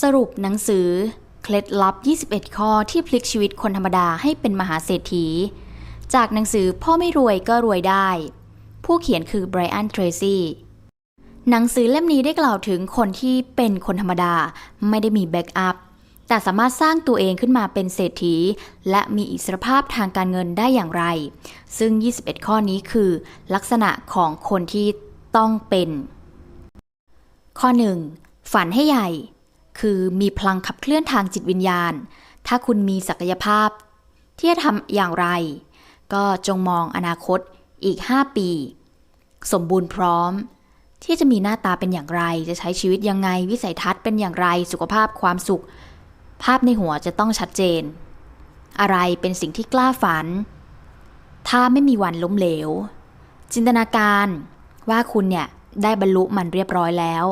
สรุปหนังสือ เคล็ดลับ 21 ข้อที่พลิกชีวิตคนธรรมดาให้เป็นมหาเศรษฐี จากหนังสือพ่อไม่รวยก็รวยได้ ผู้เขียนคือไบรอันเทรซี่หนังสือเล่มนี้ได้กล่าวถึงคนที่เป็นคนธรรมดาไม่ได้มีแบ็กอัพแต่สามารถสร้างตัวเองขึ้นมาเป็นเศรษฐี และมีอิสรภาพทางการเงินได้อย่างไร ซึ่ง 21 ข้อนี้คือ ลักษณะของคนที่ต้องเป็น ข้อ 1. ฝันให้ใหญ่ คือมีพลังขับเคลื่อนทางจิตวิญญาณ ถ้าคุณมีศักยภาพ ที่จะทำอย่างไร ก็จงมองอนาคตอีก 5 ปี สมบูรณ์พร้อม ที่จะมีหน้าตาเป็นอย่างไร จะใช้ชีวิตยังไง วิสัยทัศน์เป็นอย่างไร สุขภาพความสุข ภาพในหัวจะต้องชัดเจน อะไรเป็นสิ่งที่กล้าฝัน ถ้าไม่มีวันล้มเหลว จินตนาการว่าคุณเนี่ยได้บรรลุมันเรียบร้อยแล้ว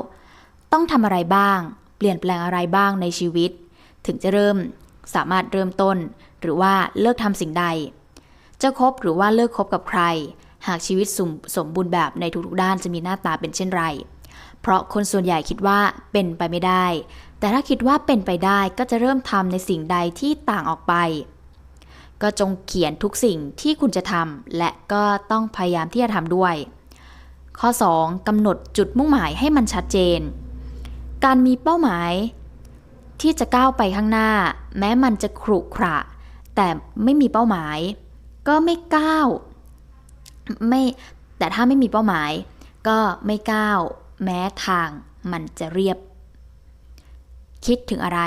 ต้องทำอะไรบ้าง เปลี่ยนแปลงอะไรบ้างในชีวิต ถึงจะเริ่มสามารถเริ่มต้น หรือว่าเลิกทำสิ่งใด จะคบหรือว่าเลิกคบกับใคร หากชีวิตสมสมบูรณ์แบบในทุกๆด้านจะมีหน้าตาเป็นเช่นไร เพราะคนส่วนใหญ่คิดว่าเป็นไปไม่ได้ แต่ถ้าคิดว่าเป็นไปได้ก็จะเริ่มทำในสิ่งใดที่ต่างออกไป ก็จงเขียนทุกสิ่งที่คุณจะทำและก็ต้องพยายามที่จะทำด้วย ข้อ 2. กำหนดจุดมุ่งหมายให้มันชัดเจน การมีเป้าหมาย ที่จะก้าวไปข้างหน้า แม้มันจะขรุขระ แต่ไม่มีเป้าหมาย ก็ไม่ก้าวไม่แต่ถ้าไม่มีเป้าหมาย ก็ไม่ก้าวแม้ทางมันจะเรียบ คิดถึงอะไร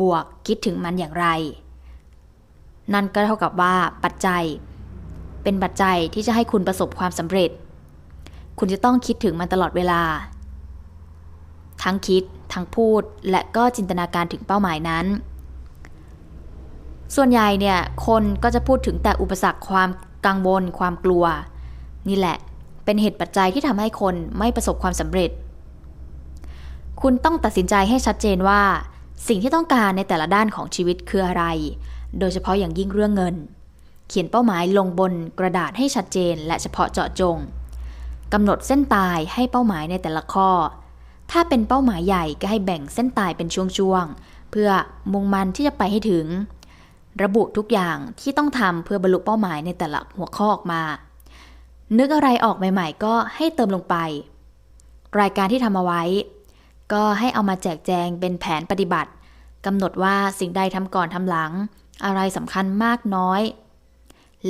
บวกคิดถึงมันอย่างไร นั่นก็เท่ากับว่าปัจจัย เป็นปัจจัยที่จะให้คุณประสบความสำเร็จ คุณจะต้องคิดถึงมันตลอดเวลา ทั้งคิด ทั้งพูด และก็จินตนาการถึงเป้าหมายนั้น ส่วนใหญ่เนี่ย คนก็จะพูดถึงแต่อุปสรรคความกังวล ความกลัว นี่แหละ เป็นเหตุปัจจัยที่ทำให้คนไม่ประสบความสำเร็จ คุณต้องตัดสินใจให้ชัดเจนว่า สิ่งที่ต้องการในแต่ละด้านของชีวิตคืออะไร โดยเฉพาะอย่างยิ่งเรื่องเงิน เขียนเป้าหมายลงบนกระดาษให้ชัดเจน และเฉพาะเจาะจงกำหนดเส้นตายให้เป้าหมายในแต่ละข้อ ถ้าเป็นเป้าหมายใหญ่ก็ให้แบ่งเส้นตายเป็นช่วงๆ เพื่อมุ่งมันที่จะไปให้ถึง ระบุทุกอย่างที่ต้องทำเพื่อบรรลุเป้าหมายในแต่ละหัวข้อออกมา นึกอะไรออกใหม่ๆ ก็ให้เติมลงไป รายการที่ทำเอาไว้ ก็ให้เอามาแจกแจงเป็นแผนปฏิบัติกำหนดว่าสิ่งใดทำก่อนทำหลัง อะไรสำคัญมากน้อย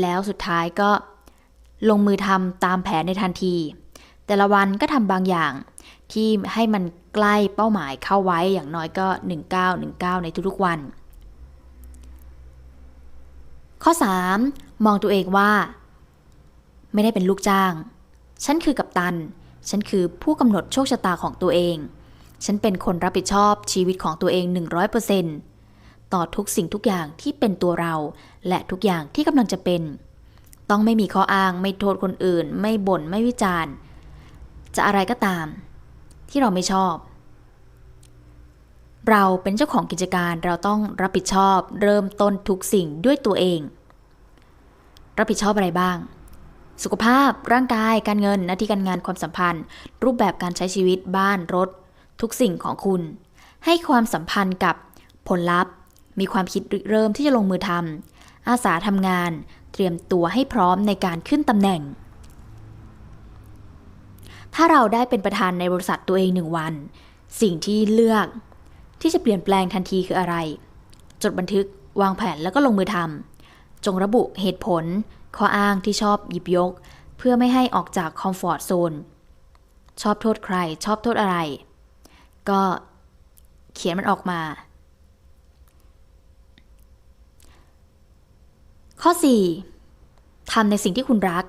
แล้วสุดท้ายก็ลงมือทำตามแผนในทันที แต่ละวันก็ทำบางอย่าง ที่ให้มันใกล้เป้าหมายเข้าไว้อย่างน้อยก็ 1919 ในทุกๆวัน ข้อ 3. มองตัวเองว่า ไม่ได้เป็นลูกจ้าง ฉันคือกัปตัน ฉันคือผู้กำหนดโชคชะตาของตัวเอง ฉันเป็นคนรับผิดชอบชีวิตของตัวเอง 100%ต่อทุกสิ่งทุกอย่างที่เป็นตัวเรา และทุกอย่างที่กำลังจะเป็น ต้องไม่มีข้ออ้าง ไม่โทษคนอื่น ไม่บ่น ไม่วิจารณ์ จะอะไรก็ตาม ที่เราไม่ชอบ เราเป็นเจ้าของกิจการเราต้องรับผิดชอบ เริ่มต้นทุกสิ่งด้วยตัวเอง รับผิดชอบอะไรบ้าง สุขภาพร่างกายการเงินหน้าที่การงานความสัมพันธ์ รูปแบบการใช้ชีวิตบ้านรถ ทุกสิ่งของคุณ ให้ความสัมพันธ์กับผลลัพธ์ มีความคิดริเริ่มที่จะลงมือทำอาสาทำงาน เตรียมตัวให้พร้อมในการขึ้นตำแหน่ง ถ้าเราได้เป็นประธานในบริษัทตัวเองหนึ่งวัน สิ่งที่เลือกที่จะเปลี่ยนแปลงทันทีคืออะไร จดบันทึก วางแผนแล้วก็ลงมือทำจงระบุเหตุผล ข้ออ้างที่ชอบหยิบยก เพื่อไม่ให้ออกจากคอมฟอร์ทโซน ชอบโทษใคร ชอบโทษอะไร ก็เขียนมันออกมา ข้อ 4. ทำในสิ่งที่คุณรัก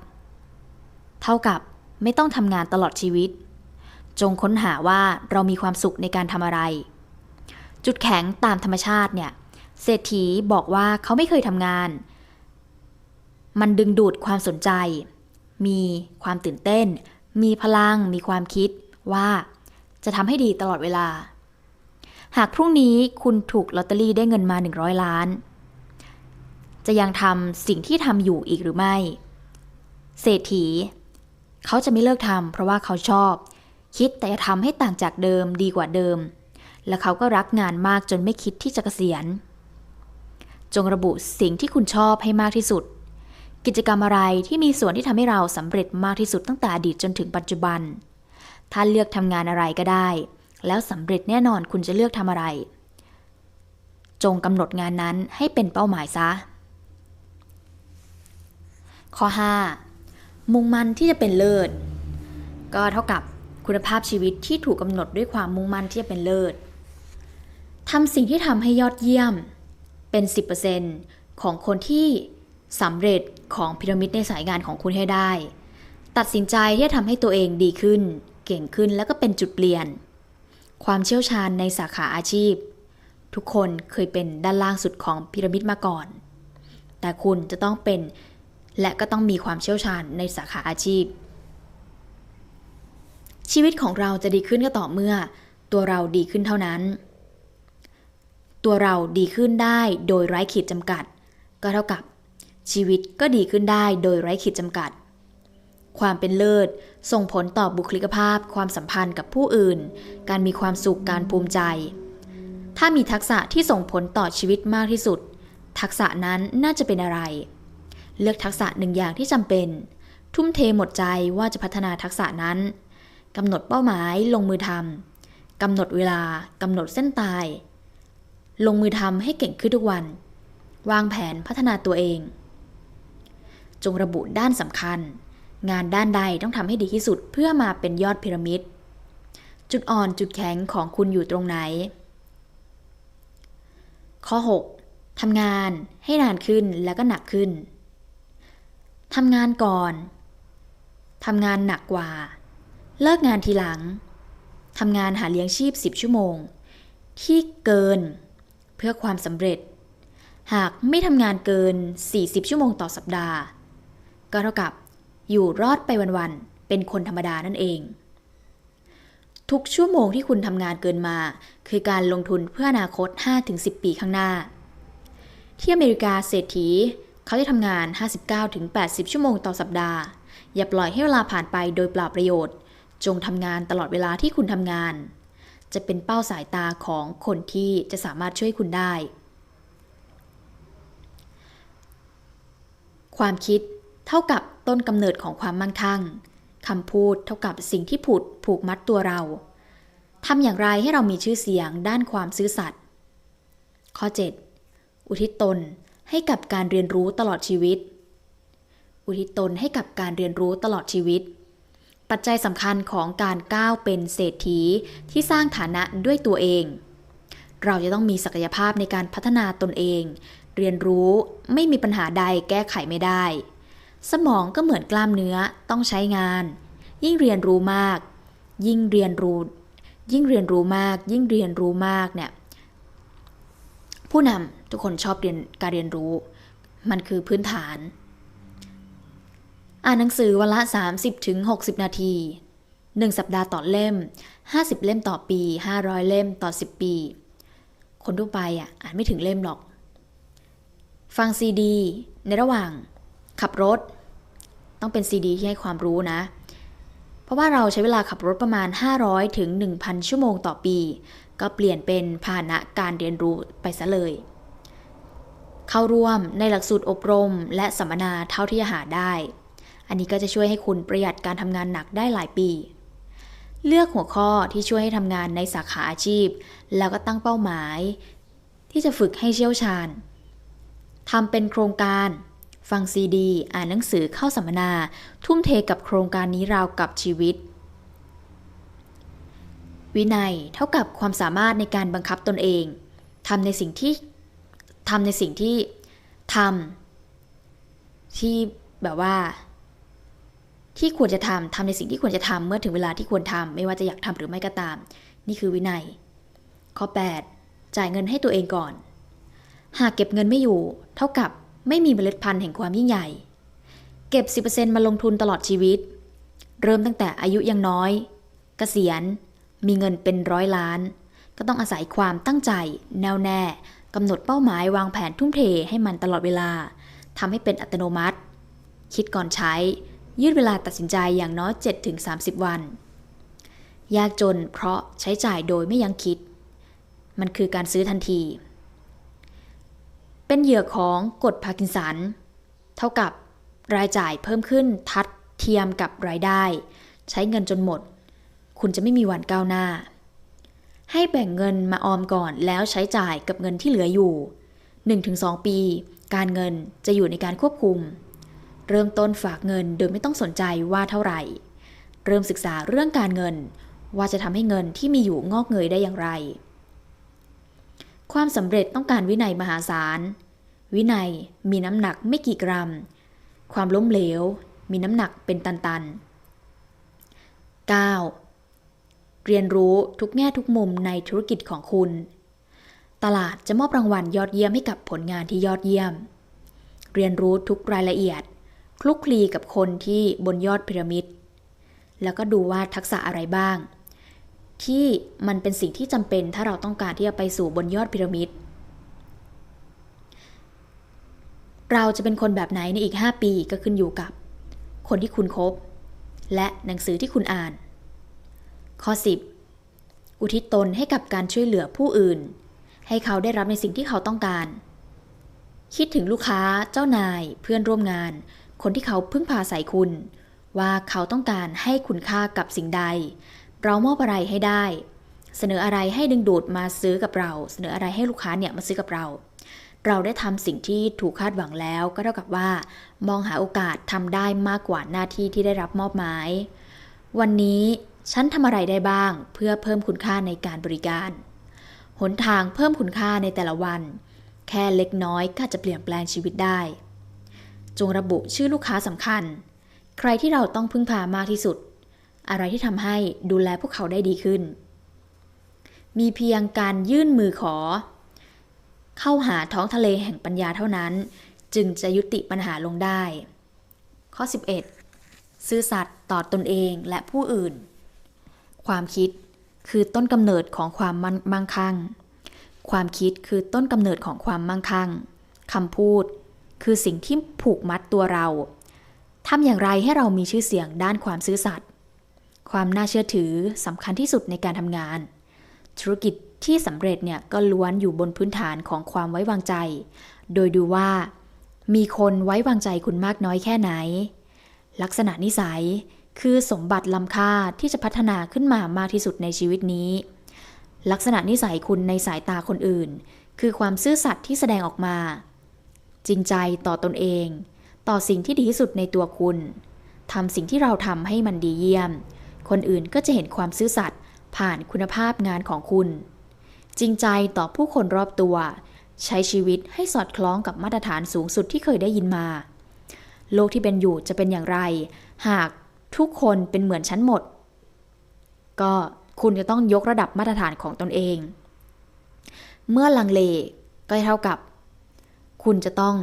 เท่ากับ ไม่ต้องทำงานตลอดชีวิต จงค้นหาว่าเรามีความสุขในการทำอะไร จุดแข็งตามธรรมชาติเนี่ย เศรษฐีบอกว่าเขาไม่เคยทำงาน มันดึงดูดความสนใจ มีความตื่นเต้น มีพลัง มีความคิดว่าจะทำให้ดีตลอดเวลา หากพรุ่งนี้คุณถูกลอตเตอรี่ได้เงินมา 100 ล้าน จะยังทำสิ่งที่ทำอยู่อีกหรือไม่ เศรษฐี เขาจะไม่เลิกทำเพราะว่าเขาชอบ คิดแต่จะทำให้ต่างจากเดิมดีกว่าเดิม และเขาก็รักงานมากจนไม่คิดที่จะเกษียณ จงระบุสิ่งที่คุณชอบให้มากที่สุด กิจกรรมอะไรที่มีส่วนที่ทำให้เราสำเร็จมากที่สุดตั้งแต่อดีตจนถึงปัจจุบัน ถ้าเลือกทำงานอะไรก็ได้ แล้วสำเร็จแน่นอนคุณจะเลือกทำอะไร จงกำหนดงานนั้นให้เป็นเป้าหมายซะข้อ 5. มุ่งมั่นที่จะเป็นเลิศ ก็เท่ากับคุณภาพชีวิตที่ถูกกำหนดด้วยความมุ่งมั่นที่จะเป็นเลิศทำสิ่งที่ทำให้ยอดเยี่ยมเป็น 10%ของคนที่สำเร็จของพีระมิดในสายงานของคุณให้ได้ ตัดสินใจที่จะทำให้ตัวเองดีขึ้น เก่งขึ้นแล้วก็เป็นจุดเปลี่ยน ความเชี่ยวชาญในสาขาอาชีพ ทุกคนเคยเป็นด้านล่างสุดของพีระมิดมาก่อน แต่คุณจะต้องเป็น และก็ต้องมีความเชี่ยวชาญในสาขาอาชีพ ชีวิตของเราจะดีขึ้นก็ต่อเมื่อ ตัวเราดีขึ้นเท่านั้น ตัวเราดีขึ้นได้โดยไร้ขีดจำกัด ก็เท่ากับ ชีวิตก็ดีขึ้นได้โดยไร้ขีดจำกัด ความเป็นเลิศ ส่งผลต่อบุคลิกภาพ ความสัมพันธ์กับผู้อื่น การมีความสุขการภูมิใจ ถ้ามีทักษะที่ส่งผลต่อชีวิตมากที่สุด ทักษะนั้นน่าจะเป็นอะไร เลือกทักษะหนึ่งอย่างที่จำเป็น ทุ่มเทหมดใจว่าจะพัฒนาทักษะนั้นกำหนดเป้าหมายลงมือทำกำหนดเวลากำหนดเส้นตาย ลงมือทำให้เก่งขึ้นทุกวัน วางแผนพัฒนาตัวเอง จงระบุด้านสำคัญ งานด้านใดต้องทำให้ดีที่สุดเพื่อมาเป็นยอดพีระมิด จุดอ่อนจุดแข็งของคุณอยู่ตรงไหน ข้อ 6. ทำงานให้นานขึ้นแล้วก็หนักขึ้น ทำงานก่อน ทำงานหนักกว่า เลิกงานทีหลัง ทำงานหาเลี้ยงชีพ 10 ชั่วโมง ที่เกิน เพื่อความสำเร็จ หากไม่ทำงานเกิน 40 ชั่วโมงต่อสัปดาห์ ก็เท่ากับอยู่รอดไปวันๆ เป็นคนธรรมดานั่นเอง ทุกชั่วโมงที่คุณทำงานเกินมา คือการลงทุนเพื่ออนาคต 5-10 ปีข้างหน้า ที่อเมริกาเศรษฐี เขาจะทำงาน 59-80 ชั่วโมงต่อสัปดาห์ อย่าปล่อยให้เวลาผ่านไปโดยเปล่าประโยชน์ จงทำงานตลอดเวลาที่คุณทำงาน จะเป็นเป้าสายตาของคนที่จะสามารถช่วยคุณได้ ความคิดเท่ากับต้นกำเนิดของความมั่งคั่งคำพูดเท่ากับสิ่งที่ผูดผูกมัดตัวเราทำอย่างไรให้เรามีชื่อเสียงด้านความซื่อสัตย์ข้อ 7. อุทิศตน ให้กับการเรียนรู้ตลอดชีวิต อุทิศตนให้กับการเรียนรู้ตลอดชีวิต ปัจจัยสำคัญของการก้าวเป็นเศรษฐีที่สร้างฐานะด้วยตัวเอง เราจะต้องมีศักยภาพในการพัฒนาตนเอง เรียนรู้ไม่มีปัญหาใดแก้ไขไม่ได้ สมองก็เหมือนกล้ามเนื้อต้องใช้งาน ยิ่งเรียนรู้มาก ยิ่งเรียนรู้ ยิ่งเรียนรู้มาก ยิ่งเรียนรู้มากเนี่ยผู้นำ ทุกคนชอบเรียนการเรียนรู้ มันคือพื้นฐาน อ่านหนังสือวันละ 30ถึง60 นาที 1 สัปดาห์ต่อเล่ม 50 เล่มต่อปี 500 เล่มต่อ 10 ปี คนทั่วไปอะอ่านไม่ถึงเล่มหรอก ฟังซีดี ในระหว่างขับรถ ต้องเป็นซีดีที่ให้ความรู้นะ เพราะว่าเราใช้เวลาขับรถประมาณ 500 ถึง 1,000 ชั่วโมงต่อปี ก็เปลี่ยนเป็นพาหนะการเรียนรู้ไปซะเลย เข้าร่วมในหลักสูตรอบรม และสัมมนาเท่าที่จะหาได้ อันนี้ก็จะช่วยให้คุณประหยัดการทำงานหนักได้หลายปี เลือกหัวข้อที่ช่วยให้ทำงานในสาขาอาชีพ แล้วก็ตั้งเป้าหมาย ที่จะฝึกให้เชี่ยวชาญทำเป็นโครงการ ฟังซีดี อ่านหนังสือเข้าสัมมนา ทุ่มเทกับโครงการนี้ราวกับชีวิต วินัยเท่ากับความสามารถในการบังคับตนเองทำในสิ่งที่ ทำในสิ่งที่ทำที่แบบว่า ที่ควรจะทำทำในสิ่งที่ควรจะทำเมื่อถึงเวลาที่ควรทำไม่ว่าจะอยากทำหรือไม่ก็ตาม นี่คือวินัย ข้อ 8 จ่ายเงินให้ตัวเองก่อน หากเก็บเงินไม่อยู่ เท่ากับไม่มีเมล็ดพันธุ์แห่งความยิ่งใหญ่ เก็บ 10%มาลงทุนตลอดชีวิต เริ่มตั้งแต่อายุยังน้อยเกษียณมีเงินเป็นร้อยล้าน ก็ต้องอาศัยความตั้งใจ แน่วแน่ กำหนดเป้าหมายวางแผนทุ่มเทให้มันตลอดเวลาทำให้เป็นอัตโนมัติ คิดก่อนใช้ ยืดเวลาตัดสินใจอย่างน้อย 7-30 วัน ยากจนเพราะใช้จ่ายโดยไม่ยังคิด มันคือการซื้อทันที เป็นเหยื่อของกฎพาร์กินสัน เท่ากับรายจ่ายเพิ่มขึ้นทัดเทียมกับรายได้ ใช้เงินจนหมด คุณจะไม่มีวันก้าวหน้า ให้แบ่งเงินมาออมก่อนแล้วใช้จ่ายกับเงินที่เหลืออยู่ 1-2 ปี การเงินจะอยู่ในการควบคุม เริ่มต้นฝากเงินโดยไม่ต้องสนใจว่าเท่าไหร่ เริ่มศึกษาเรื่องการเงิน ว่าจะทำให้เงินที่มีอยู่งอกเงยได้อย่างไร ความสำเร็จต้องการวินัยมหาศาล วินัยมีน้ำหนักไม่กี่กรัม ความล้มเหลว มีน้ำหนักเป็นตันๆ 9. เรียนรู้ทุกแง่ทุกมุมในธุรกิจของคุณ ตลาดจะมอบรางวัลยอดเยี่ยมให้กับผลงานที่ยอดเยี่ยม เรียนรู้ทุกรายละเอียด คลุกคลีกับคนที่บนยอดพีระมิด แล้วก็ดูว่าทักษะอะไรบ้าง ที่มันเป็นสิ่งที่จำเป็นถ้าเราต้องการที่จะไปสู่บนยอดพีระมิด เราจะเป็นคนแบบไหนในอีก 5 ปีก็ขึ้นอยู่กับ คนที่คุณคบและหนังสือที่คุณอ่าน ข้อ 10 อุทิศตนให้กับการช่วยเหลือผู้อื่น ให้เขาได้รับในสิ่งที่เขาต้องการ คิดถึงลูกค้า เจ้านาย เพื่อนร่วมงาน คนที่เขาพึ่งพาใส่คุณ ว่าเขาต้องการให้คุณค่ากับสิ่งใด เรามอบอะไรให้ได้ เสนออะไรให้ดึงดูดมาซื้อกับเรา เสนออะไรให้ลูกค้าเนี่ยมาซื้อกับเรา เราได้ทำสิ่งที่ถูกคาดหวังแล้ว ก็เท่ากับว่า มองหาโอกาสทำได้มากกว่าหน้าที่ที่ได้รับมอบหมาย วันนี้ ฉันทำอะไรได้บ้างเพื่อเพิ่มคุณค่าในการบริการ หนทางเพิ่มคุณค่าในแต่ละวัน แค่เล็กน้อยก็จะเปลี่ยนแปลงชีวิตได้ จงระบุชื่อลูกค้าสำคัญ ใครที่เราต้องพึ่งพามากที่สุด อะไรที่ทำให้ดูแลพวกเขาได้ดีขึ้น มีเพียงการยื่นมือขอ เข้าหาท้องทะเลแห่งปัญญาเท่านั้น จึงจะยุติปัญหาลงได้ ข้อ 11 ซื่อสัตย์ต่อตนเองและผู้อื่น ความคิดคือต้นกำเนิดของความมั่งคั่ง ความคิดคือต้นกำเนิดของความมั่งคั่งคำพูด คือสิ่งที่ผูกมัดตัวเราทำอย่างไรให้เรามีชื่อเสียงด้านความซื่อสัตย์ความน่าเชื่อถือสำคัญที่สุดในการทำงาน ธุรกิจที่สำเร็จเนี่ยก็ล้วนอยู่บนพื้นฐานของความไว้วางใจ โดยดูว่า มีคนไว้วางใจคุณมากน้อยแค่ไหน ลักษณะนิสัย คือสมบัติล้ำค่าที่จะพัฒนาขึ้นมามากที่สุดในชีวิตนี้ ลักษณะนิสัยคุณในสายตาคนอื่น คือความซื่อสัตย์ที่แสดงออกมา จริงใจต่อตนเอง ต่อสิ่งที่ดีที่สุดในตัวคุณทำสิ่งที่เราทำให้มันดีเยี่ยม คนอื่นก็จะเห็นความซื่อสัตย์ผ่านคุณภาพงานของคุณ จริงใจต่อผู้คนรอบตัว ใช้ชีวิตให้สอดคล้องกับมาตรฐานสูงสุดที่เคยได้ยินมา โลกที่เป็นอยู่จะเป็นอย่างไร หาก ทุกคนเป็นเหมือนฉันหมด ก็คุณจะต้องยกระดับมาตรฐานของตนเอง เมื่อลังเลก็เท่ากับ คุณจะต้อง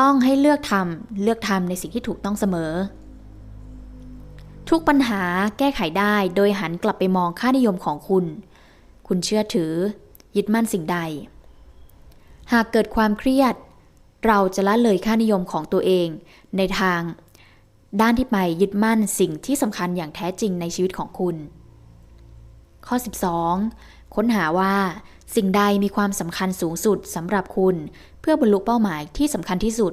ต้องให้เลือกทำเลือกทำในสิ่งที่ถูกต้องเสมอ ทุกปัญหาแก้ไขได้โดยหันกลับไปมองค่านิยมของคุณ คุณเชื่อถือ ยึดมั่นสิ่งใด หากเกิดความเครียด เราจะละเลยค่านิยมของตัวเองในทาง ด้านที่ไปยึดมั่นสิ่งที่สำคัญอย่างแท้จริงในชีวิตของคุณ ข้อ 12 ค้นหาว่า สิ่งใดมีความสำคัญสูงสุดสำหรับคุณ เพื่อบรรลุเป้าหมายที่สำคัญที่สุด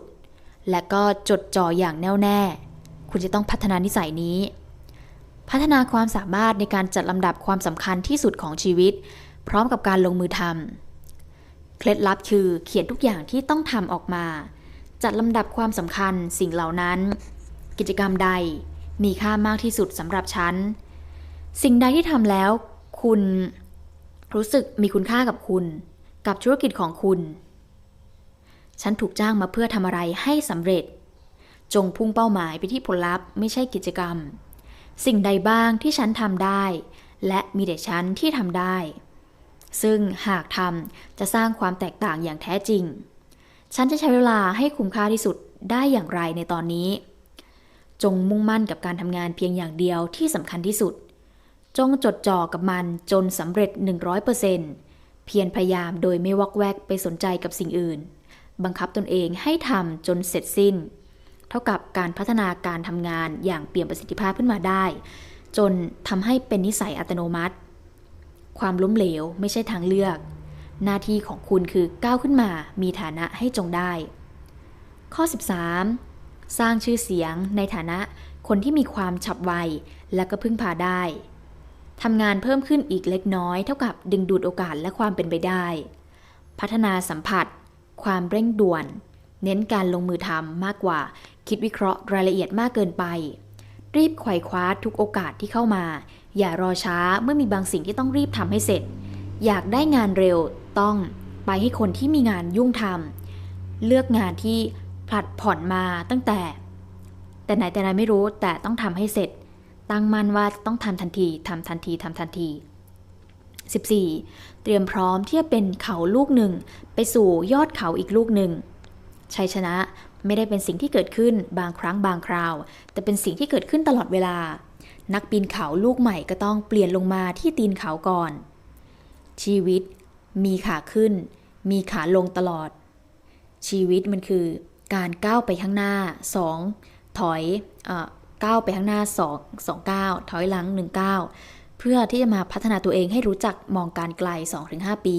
และก็จดจ่ออย่างแน่วแน่ คุณจะต้องพัฒนานิสัยนี้ พัฒนาความสามารถในการจัดลำดับความสำคัญที่สุดของชีวิต พร้อมกับการลงมือทำเคล็ดลับคือเขียนทุกอย่างที่ต้องทำออกมา จัดลำดับความสำคัญสิ่งเหล่านั้น กิจกรรมใด มีค่ามากที่สุดสำหรับฉัน สิ่งใดที่ทำแล้ว คุณ รู้สึกมีคุณค่ากับคุณ กับธุรกิจของคุณ ฉันถูกจ้างมาเพื่อทำอะไรให้สำเร็จ จงพุ่งเป้าหมายไปที่ผลลัพธ์ไม่ใช่กิจกรรม สิ่งใดบ้างที่ฉันทำได้ และมีแต่ฉันที่ทำได้ ซึ่งหากทำจะสร้างความแตกต่างอย่างแท้จริง ฉันจะใช้เวลาให้คุ้มค่าที่สุดได้อย่างไรในตอนนี้ จงมุ่งมั่นกับการทำงานเพียงอย่างเดียวที่สำคัญที่สุด จงจดจ่อกับมันจนสำเร็จ 100%เพียรพยายามโดยไม่วอกแวกไปสนใจกับสิ่งอื่น บังคับตนเองให้ทำจนเสร็จสิ้น เท่ากับการพัฒนาการทำงานอย่างเปลี่ยมประสิทธิภาพขึ้นมาได้ จนทำให้เป็นนิสัยอัตโนมัติ ความล้มเหลวไม่ใช่ทางเลือก หน้าที่ของคุณคือก้าวขึ้นมามีฐานะให้จงได้ ข้อ 13 สร้างชื่อเสียงในฐานะคนที่มีความฉับไวและก็พึ่งพาได้ทำงานเพิ่มขึ้นอีกเล็กน้อย เท่ากับดึงดูดโอกาสและความเป็นไปได้ พัฒนาสัมผัส ความเร่งด่วน เน้นการลงมือทำมากกว่า คิดวิเคราะห์รายละเอียดมากเกินไป รีบไขว่คว้าทุกโอกาสที่เข้ามา อย่ารอช้าเมื่อมีบางสิ่งที่ต้องรีบทำให้เสร็จ อยากได้งานเร็วต้องไปให้คนที่มีงานยุ่งทำเลือกงานที่ ผลัดผ่อนมาตั้งแต่ แต่ไหนแต่ไรไม่รู้แต่ต้องทำให้เสร็จ ตั้งมั่นว่าต้องทำทันทีทำทันทีทำทันที 14. เตรียมพร้อมที่จะเป็นเขาลูกหนึ่ง ไปสู่ยอดเขาอีกลูกหนึ่งชัยชนะไม่ได้เป็นสิ่งที่เกิดขึ้นบางครั้งบางคราว แต่เป็นสิ่งที่เกิดขึ้นตลอดเวลา นักปีนเขาลูกใหม่ก็ต้องเปลี่ยนลงมาที่ตีนเขาก่อน ชีวิตมีขาขึ้น มีขาลงตลอด ชีวิตมันคือ การก้าวไปข้างหน้า 2 ถอยเอ่อก้าวไปข้างหน้า 2 2ก้าวถอยหลัง 1 ก้าวเพื่อที่จะมาพัฒนาตัวเองให้รู้จักมองการไกล 2-5 ปี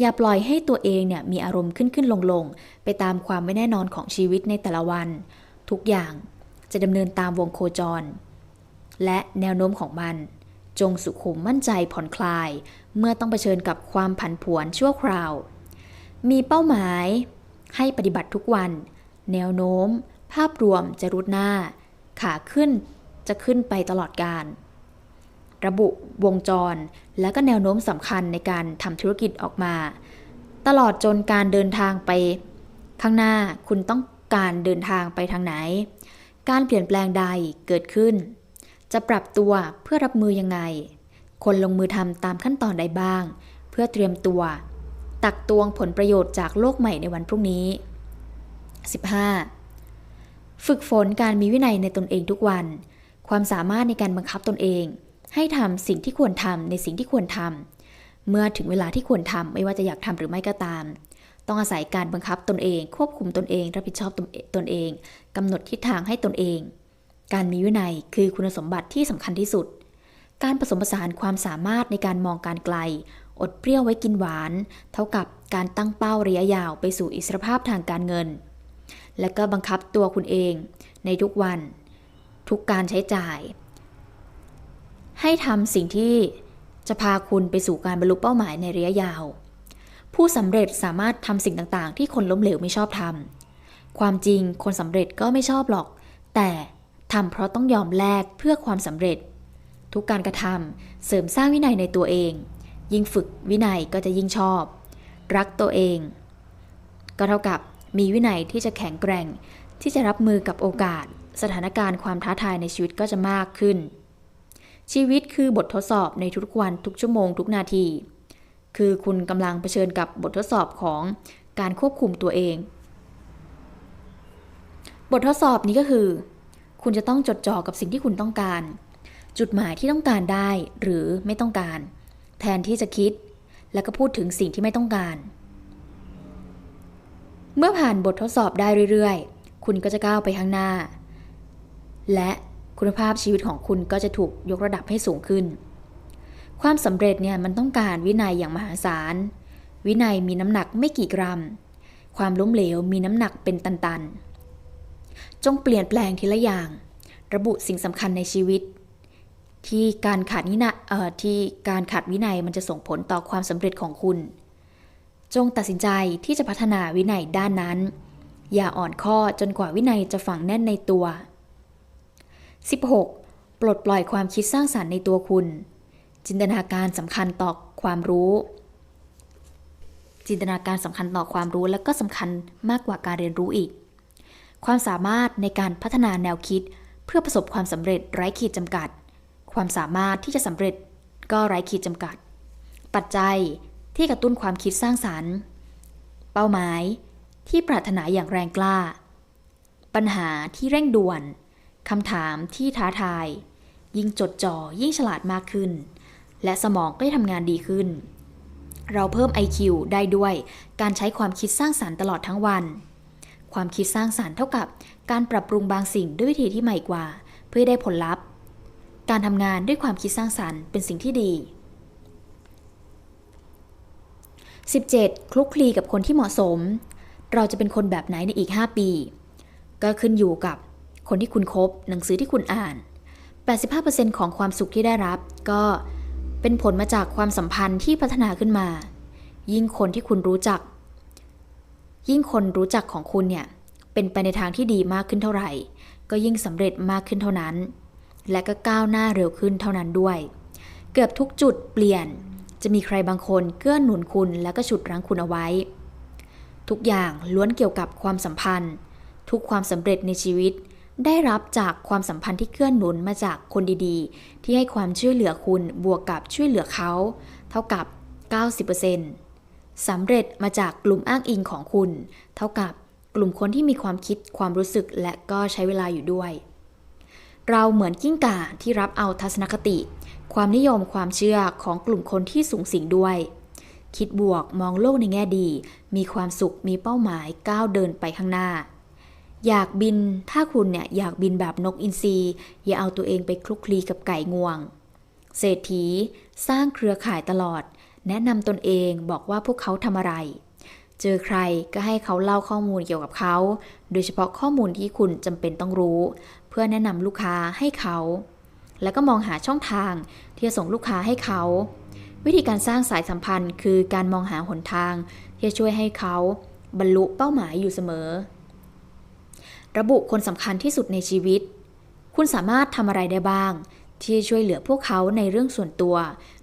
อย่าปล่อยให้ตัวเองเนี่ยมีอารมณ์ขึ้นขึ้นลงลงไปตามความไม่แน่นอนของชีวิตในแต่ละวัน ทุกอย่างจะดำเนินตามวงโคจร และแนวโน้มของมัน จงสุขุมมั่นใจผ่อนคลาย เมื่อต้องเผชิญกับความผันผวนชั่วคราว มีเป้าหมาย ให้ปฏิบัติทุกวัน แนวโน้ม ภาพรวมจะรุดหน้า ขาขึ้นจะขึ้นไปตลอดการ ระบุวงจร และก็แนวโน้มสำคัญในการทำธุรกิจออกมา ตลอดจนการเดินทางไป ข้างหน้าคุณต้องการเดินทางไปทางไหน การเปลี่ยนแปลงใดเกิดขึ้น จะปรับตัวเพื่อรับมือยังไง คนลงมือทำตามขั้นตอนใดบ้าง เพื่อเตรียมตัว ตักตวงผลประโยชน์จากโลกใหม่ในวันพรุ่งนี้ 15. ฝึกฝนการมีวินัยในตนเองทุกวัน ความสามารถในการบังคับตนเอง ให้ทำสิ่งที่ควรทำในสิ่งที่ควรทำเมื่อถึงเวลาที่ควรทำไม่ว่าจะอยากทำหรือไม่ก็ตาม ต้องอาศัยการบังคับตนเอง ควบคุมตนเอง รับผิดชอบตนตนเองกำหนดทิศทางให้ตนเอง การมีวินัยคือคุณสมบัติที่สำคัญที่สุด การผสมผสานความสามารถในการมองการไกล อดเปรี้ยวไว้กินหวาน เท่ากับการตั้งเป้าระยะยาวไปสู่อิสรภาพทางการเงิน และก็บังคับตัวคุณเองในทุกวัน ทุกการใช้จ่าย ให้ทำสิ่งที่จะพาคุณไปสู่การบรรลุเป้าหมายในระยะยาว ผู้สำเร็จสามารถทำสิ่งต่างๆ ที่คนล้มเหลวไม่ชอบทำความจริงคนสำเร็จก็ไม่ชอบหรอก แต่ทำเพราะต้องยอมแลกเพื่อความสำเร็จ ทุกการกระทำเสริมสร้างวินัยในตัวเอง ยิ่งฝึกวินัยก็จะยิ่งชอบ รักตัวเอง ก็เท่ากับมีวินัยที่จะแข็งแกร่ง ที่จะรับมือกับโอกาส สถานการณ์ความท้าทายในชีวิตก็จะมากขึ้น ชีวิตคือบททดสอบในทุกวันทุกชั่วโมงทุกนาที คือคุณกำลังเผชิญกับบททดสอบของการควบคุมตัวเอง บททดสอบนี้ก็คือ คุณจะต้องจดจ่อกับสิ่งที่คุณต้องการ จุดหมายที่ต้องการได้หรือไม่ต้องการ แทนที่จะคิด แล้วก็พูดถึงสิ่งที่ไม่ต้องการ เมื่อผ่านบททดสอบได้เรื่อยๆ คุณก็จะก้าวไปข้างหน้า และคุณภาพชีวิตของคุณก็จะถูกยกระดับให้สูงขึ้น ความสำเร็จเนี่ยมันต้องการวินัยอย่างมหาศาล วินัยมีน้ำหนักไม่กี่กรัม ความล้มเหลวมีน้ำหนักเป็นตันๆ จงเปลี่ยนแปลงทีละอย่าง ระบุสิ่งสำคัญในชีวิต ที่การขาดวินัยเอ่อที่การขาดวินัยมันจะส่งผลต่อความสำเร็จของคุณ จงตัดสินใจที่จะพัฒนาวินัยด้านนั้น อย่าอ่อนข้อจนกว่าวินัยจะฝังแน่นในตัว 16. ปลดปล่อยความคิดสร้างสารรค์ในตัวคุณ จินตนาการสำคัญต่อความรู้ จินตนาการสำคัญต่อความรู้และก็สำคัญมากกว่าการเรียนรู้อีก ความสามารถในการพัฒนาแนวคิดเพื่อประสบความสำเร็จไร้ขีดจำกัด ความสามารถที่จะสำเร็จก็ไร้ขีดจำกัด ปัจจัยที่กระตุ้นความคิดสร้างสารรค์ เป้าหมายที่ปรารถนาอย่างแรงกล้า ปัญหาที่เร่งด่วนคำถามที่ท้าทาย ยิ่งจดจ่อยิ่งฉลาดมากขึ้น และสมองก็จะทำงานดีขึ้น เราเพิ่ม IQ ได้ด้วยการใช้ความคิดสร้างสารรค์ตลอดทั้งวัน ความคิดสร้างสารรค์เท่ากับการปรับปรุงบางสิ่งด้วยวิธีที่ใหม่กว่า เพื่อได้ผลลัพธ์ การทำงานด้วยความคิดสร้างสารรค์เป็นสิ่งที่ดี 17. คลุกคลีกับคนที่เหมาะสม เราจะเป็นคนแบบไหนในอีก 5 ปี ก็ขึ้นอยู่กับคนที่คุณคบ หนังสือที่คุณอ่าน 85%ของความสุขที่ได้รับ ก็เป็นผลมาจากความสัมพันธ์ที่พัฒนาขึ้นมา ยิ่งคนที่คุณรู้จัก ยิ่งคนรู้จักของคุณเนี่ย เป็นไปในทางที่ดีมากขึ้นเท่าไหร่ ก็ยิ่งสำเร็จมากขึ้นเท่านั้น และก็ก้าวหน้าเร็วขึ้นเท่านั้นด้วย เกือบทุกจุดเปลี่ยน จะมีใครบางคนเกื้อหนุนคุณและก็ฉุดรั้งคุณเอาไว้ ทุกอย่างล้วนเกี่ยวกับความสัมพันธ์ ทุกความสำเร็จในชีวิต ได้รับจากความสัมพันธ์ที่เกื้อหนุนมาจากคนดีๆ ที่ให้ความช่วยเหลือคุณบวกกับช่วยเหลือเขา เท่ากับ 90%สำเร็จมาจากกลุ่มอ้างอิงของคุณ เท่ากับกลุ่มคนที่มีความคิดความรู้สึกและก็ใช้เวลาอยู่ด้วย เราเหมือนกิ้งก่าที่รับเอาทัศนคติ ความนิยมความเชื่อของกลุ่มคนที่สูงสิงด้วย คิดบวกมองโลกในแง่ดี มีความสุขมีเป้าหมายก้าวเดินไปข้างหน้า อยากบินถ้าคุณเนี่ยอยากบินแบบนกอินทรีอย่าเอาตัวเองไปคลุกคลีกับไก่งวง เศรษฐี สร้างเครือข่ายตลอด แนะนำตนเองบอกว่าพวกเขาทำอะไรเจอใครก็ให้เขาเล่าข้อมูลเกี่ยวกับเขา โดยเฉพาะข้อมูลที่คุณจำเป็นต้องรู้ เพื่อแนะนำลูกค้าให้เขา แล้วก็มองหาช่องทางที่จะส่งลูกค้าให้เขา วิธีการสร้างสายสัมพันธ์ คือการมองหาหนทาง ที่จะช่วยให้เขาบรรลุเป้าหมายอยู่เสมอ ระบุคนสำคัญที่สุดในชีวิต คุณสามารถทำอะไรได้บ้าง ที่จะช่วยเหลือพวกเขาในเรื่องส่วนตัว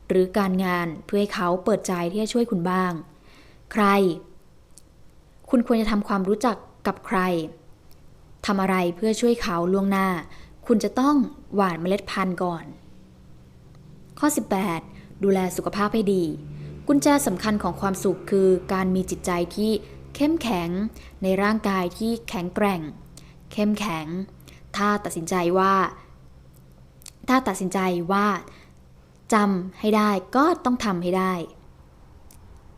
หรือการงานเพื่อให้เขาเปิดใจที่จะช่วยคุณบ้าง ใคร คุณควรจะทำความรู้จักกับใคร ทำอะไรเพื่อช่วยเขาล่วงหน้า คุณจะต้องหว่านเมล็ดพันธุ์ก่อน ข้อ 18 ดูแลสุขภาพให้ดี กุญแจสำคัญของความสุขคือการมีจิตใจที่เข้มแข็งในร่างกายที่แข็งแกร่ง เข้มแข็ง ถ้าตัดสินใจว่า ถ้าตัดสินใจว่าจำให้ได้ก็ต้องทำให้ได้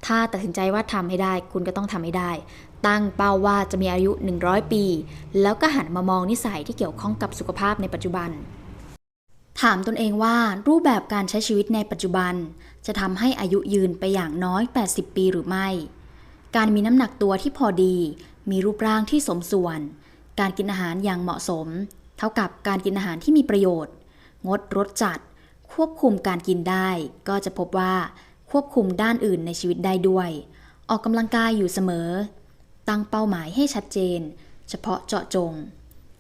ถ้าตัดสินใจว่าทำให้ได้ คุณก็ต้องทำให้ได้ ตั้งเป้าว่าจะมีอายุ 100 ปี แล้วก็หันมามองนิสัยที่เกี่ยวข้องกับสุขภาพในปัจจุบัน ถามตนเองว่ารูปแบบการใช้ชีวิตในปัจจุบัน จะทำให้อายุยืนไปอย่างน้อย 80 ปีหรือไม่ การมีน้ำหนักตัวที่พอดี มีรูปร่างที่สมส่วน การกินอาหารอย่างเหมาะสม เท่ากับการกินอาหารที่มีประโยชน์ งดรสจัด ควบคุมการกินได้ ก็จะพบว่าควบคุมด้านอื่นในชีวิตได้ด้วย ออกกำลังกายอยู่เสมอ ตั้งเป้าหมายให้ชัดเจน เฉพาะเจาะจง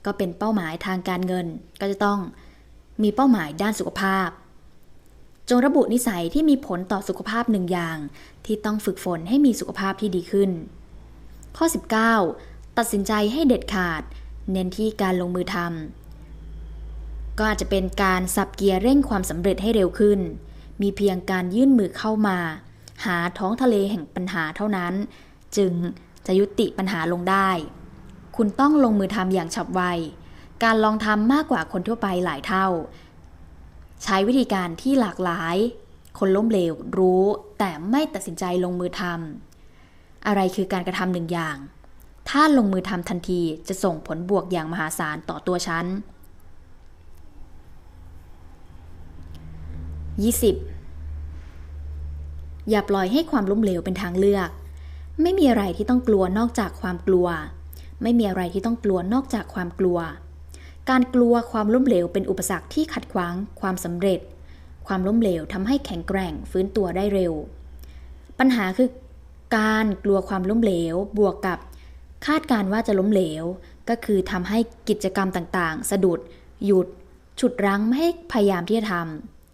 ก็เป็นเป้าหมายทางการเงินก็จะต้องมีเป้าหมายด้านสุขภาพ จงระบุนิสัยที่มีผลต่อสุขภาพหนึ่งอย่าง ที่ต้องฝึกฝนให้มีสุขภาพที่ดีขึ้น ข้อ 19 ตัดสินใจให้เด็ดขาด เน้นที่การลงมือทำก็อาจจะเป็นการสับเกียร์เร่งความสำเร็จให้เร็วขึ้น มีเพียงการยื่นมือเข้ามา หาท้องทะเลแห่งปัญหาเท่านั้น จึง จะยุติปัญหาลงได้ คุณต้องลงมือทำอย่างฉับไว การลองทำมากกว่าคนทั่วไปหลายเท่า ใช้วิธีการที่หลากหลาย คนล้มเหลวรู้แต่ไม่ตัดสินใจลงมือทำอะไรคือการกระทำหนึ่งอย่าง ถ้าลงมือทำทันทีจะส่งผลบวกอย่างมหาศาลต่อตัวฉัน 20. อย่าปล่อยให้ความล้มเหลวเป็นทางเลือก ไม่มีอะไรที่ต้องกลัวนอกจากความกลัว ไม่มีอะไรที่ต้องกลัวนอกจากความกลัว การกลัวความล้มเหลวเป็นอุปสรรคที่ขัดขวางความสำเร็จ ความล้มเหลวทำให้แข็งแกร่งฟื้นตัวได้เร็ว ปัญหาคือการกลัวความล้มเหลวบวกกับ คาดการว่าจะล้มเหลว ก็คือทำให้กิจกรรมต่างๆ สะดุด หยุด ฉุดรั้งไม่ให้พยายามที่จะท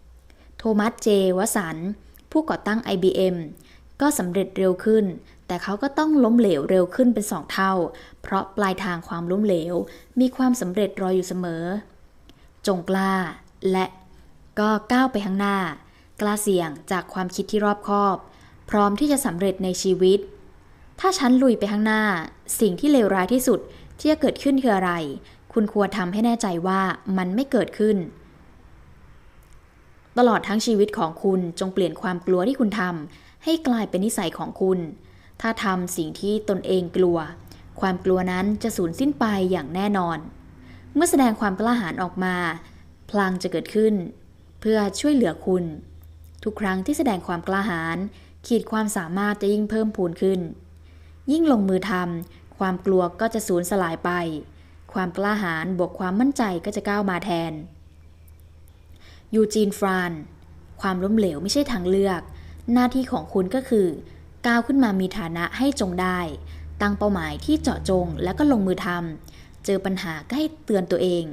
ำโทมัสเจวสัน ผู้ก่อตั้ง IBM ก็สำเร็จเร็วขึ้น แต่เขาก็ต้องล้มเหลวเร็วขึ้นเป็นสองเท่า เพราะปลายทางความล้มเหลว มีความสำเร็จรออยู่เสมอ จงกล้า และก็ก้าวไปข้างหน้า กล้าเสี่ยงจากความคิดที่รอบคอบ พร้อมที่จะสำเร็จในชีวิต ถ้าฉันลุยไปข้างหน้า สิ่งที่เลวร้ายที่สุดที่จะเกิดขึ้นคืออะไร คุณควรทำให้แน่ใจว่ามันไม่เกิดขึ้นตลอดทั้งชีวิตของคุณจงเปลี่ยนความกลัวที่คุณทำให้กลายเป็นนิสัยของคุณ ถ้าทำสิ่งที่ตนเองกลัว ความกลัวนั้นจะสูญสิ้นไปอย่างแน่นอน เมื่อแสดงความกล้าหาญออกมา พลังจะเกิดขึ้น เพื่อช่วยเหลือคุณ ทุกครั้งที่แสดงความกล้าหาญขีดความสามารถจะยิ่งเพิ่มพูนขึ้น ยิ่งลงมือทำความกลัวก็จะสูญสลายไป ความกล้าหาญบวกความมั่นใจก็จะก้าวมาแทน ยูจีนฟราน ความล้มเหลวไม่ใช่ทางเลือก หน้าที่ของคุณก็คือ ก้าวขึ้นมามีฐานะให้จงได้ ตั้งเป้าหมายที่เจาะจงแล้วก็ลงมือทำเจอปัญหาก็ให้เตือนตัวเอง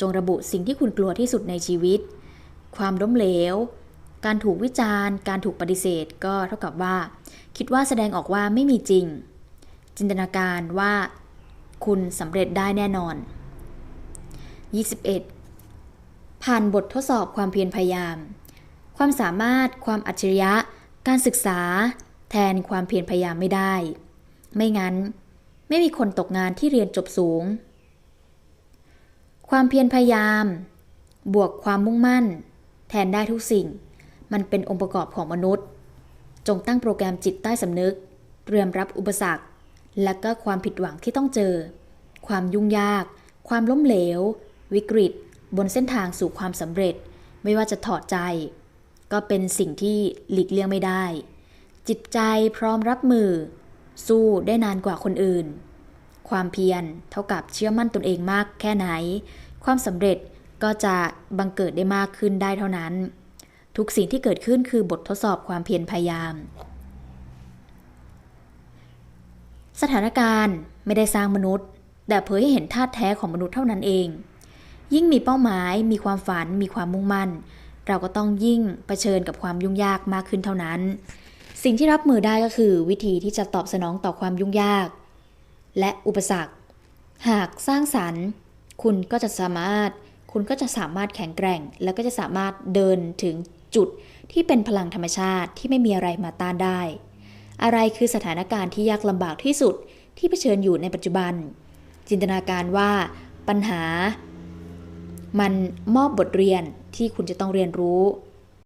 จงระบุสิ่งที่คุณกลัวที่สุดในชีวิต ความล้มเหลว การถูกวิจารณ์ การถูกปฏิเสธ ก็เท่ากับว่า คิดว่าแสดงออกว่าไม่มีจริง จินตนาการว่า คุณสำเร็จได้แน่นอน 21 ผ่านบททดสอบความเพียรพยายาม ความสามารถ ความอัจฉริยะ การศึกษา แทนความเพียรพยายามไม่ได้ ไม่งั้น ไม่มีคนตกงานที่เรียนจบสูง ความเพียรพยายาม บวกความมุ่งมั่น แทนได้ทุกสิ่ง มันเป็นองค์ประกอบของมนุษย์ จงตั้งโปรแกรมจิตใต้สำนึก เตรียมรับอุปสรรค และก็ความผิดหวังที่ต้องเจอ ความยุ่งยาก ความล้มเหลว วิกฤต บนเส้นทางสู่ความสำเร็จ ไม่ว่าจะถอดใจ ก็เป็นสิ่งที่หลีกเลี่ยงไม่ได้ จิตใจพร้อมรับมือ สู้ได้นานกว่าคนอื่น ความเพียรเท่ากับเชื่อมั่นตนเองมากแค่ไหน ความสำเร็จก็จะบังเกิดได้มากขึ้นได้เท่านั้น ทุกสิ่งที่เกิดขึ้นคือบททดสอบความเพียรพยายาม สถานการณ์ไม่ได้สร้างมนุษย์ แต่เผยให้เห็นธาตุแท้ของมนุษย์เท่านั้นเอง ยิ่งมีเป้าหมาย มีความฝัน มีความมุ่งมั่น เราก็ต้องยิ่งเผชิญกับความยุ่งยากมากขึ้นเท่านั้น สิ่งที่รับมือได้ก็คือวิธีที่จะตอบสนองต่อความยุ่งยาก และอุปสรรค หากสร้างสรรค์ คุณก็จะสามารถ คุณก็จะสามารถแข็งแกร่ง แล้วก็จะสามารถเดินถึงจุดที่เป็นพลังธรรมชาติที่ไม่มีอะไรมาต้านได้ อะไรคือสถานการณ์ที่ยากลำบากที่สุดที่เผชิญอยู่ในปัจจุบัน จินตนาการว่าปัญหา มันมอบบทเรียนที่คุณจะต้องเรียนรู้